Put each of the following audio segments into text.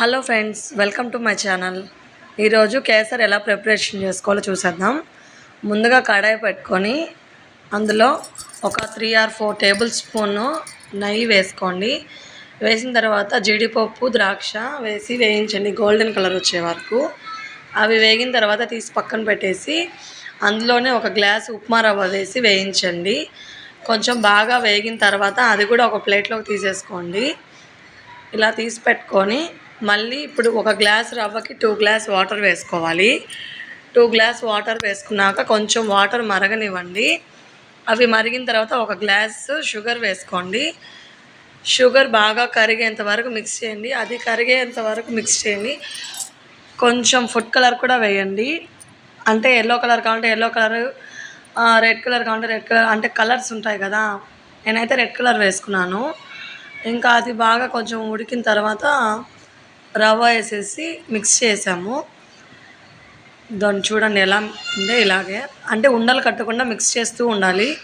Hello friends welcome to my channel. ఈరోజు కేసర్ ఎలా preparation చేసుకోవాలో చూసేద్దాం. ముందుగా కడాయి పెట్టుకొని అందులో ఒక three or four table spoon నెయ్యి వేసుకోండి. వేసిన తర్వాత జీడిపప్పు ద్రాక్ష వేసి వేయించండి. గోల్డెన్ కలర్ వచ్చే వరకు. అవి వేగిన తర్వాత తీసి పక్కన పెట్టేసి అందులోనే ఒక గ్లాస్ ఉప్మా రవ్వ వేసి వేయించండి. కొంచెం బాగా వేగిన తర్వాత అది కూడా ఒక ప్లేట్లోకి తీసేసుకోండి. ఇలా తీసి పెట్టుకొని మళ్ళీ ఇప్పుడు ఒక గ్లాస్ రవ్వకి టూ గ్లాస్ వాటర్ వేసుకోవాలి. టూ గ్లాస్ వాటర్ వేసుకున్నాక కొంచెం వాటర్ మరగనివ్వండి. అవి మరిగిన తర్వాత ఒక గ్లాస్ షుగర్ వేసుకోండి. షుగర్ బాగా కరిగేంత వరకు మిక్స్ చేయండి. అది కరిగేంత వరకు మిక్స్ చేయండి. కొంచెం ఫుడ్ కలర్ కూడా వేయండి. అంటే ఎల్లో కలర్ కావాలంటే ఎల్లో కలర్ రెడ్ కలర్ కావాలంటే రెడ్ కలర్ అంటే కలర్స్ ఉంటాయి కదా. నేనైతే రెడ్ కలర్ వేసుకున్నాను. ఇంకా అది బాగా కొంచెం ఉడికిన తర్వాత రవ్వ వేసేసి మిక్స్ చేసాము. దాన్ని చూడండి ఎలా ఉందో ఇలాగే. అంటే ఉండలు కట్టకుండా మిక్స్ చేస్తూ ఉండాలి.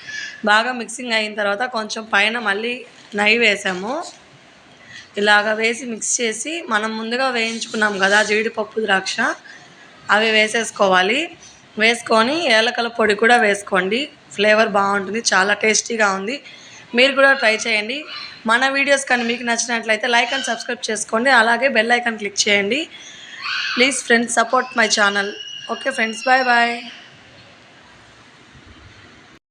బాగా మిక్సింగ్ అయిన తర్వాత కొంచెం పైన మళ్ళీ నెయ్యి వేసాము. ఇలాగ వేసి మిక్స్ చేసి మనం ముందుగా వేయించుకున్నాం కదా జీడిపప్పు ద్రాక్ష. అవి వేసేసుకోవాలి. వేసుకొని ఏలకల పొడి కూడా వేసుకోండి. ఫ్లేవర్ బాగుంటుంది చాలా టేస్టీగా ఉంది. మీరు కూడా ట్రై చేయండి. మన వీడియోస్ కానీ మీకు నచ్చినట్లయితే లైక్ అండ్ సబ్స్క్రైబ్ చేసుకోండి. అలాగే బెల్ ఐకాన్ క్లిక్ చేయండి. Please friends support my channel. Okay friends bye bye.